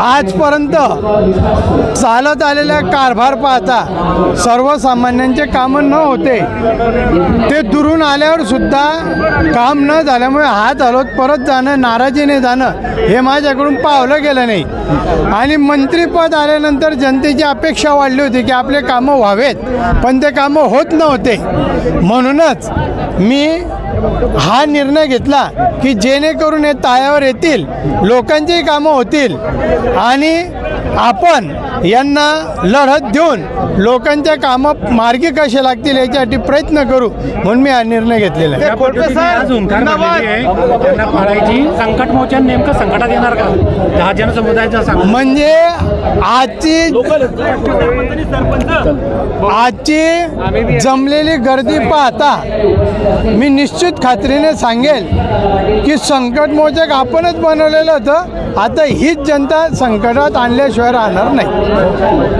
आजपर्यंत चालत आलेला कारभार पाहता सर्वसामान्यांचे कामं न होते ते दुरून आल्यावर सुद्धा काम न झाल्यामुळे हात हलवत परत जाणं नाराजीने जाणं हे माझ्याकडून पावलं गेलं नाही. आणि मंत्रीपद आल्यानंतर जनतेची अपेक्षा वाढली होती की आपले कामं व्हावेत पण ते कामं होत नव्हते. म्हणूनच मी हा निर्णय घेतला की जेणेकरून हे ताळ्यावर येतील लोकांचीही कामं होतील आणि आपण यांना लढत देऊन लोकांच्या कामं मार्गी कसे लागतील याच्यासाठी प्रयत्न करू म्हणून मी हा निर्णय घेतलेला पाळायची संकटमोचन नेमकं संकटात येणार का? जनसमुदायाचा म्हणजे आजची आजची जमलेली गर्दी पाहता मी निश्चित खात्रीने सांगेल की संकटमोचक आपणच बनवलेलं होतं. आता हीच जनता संकटात आणल्याशिवाय राहणार नाही.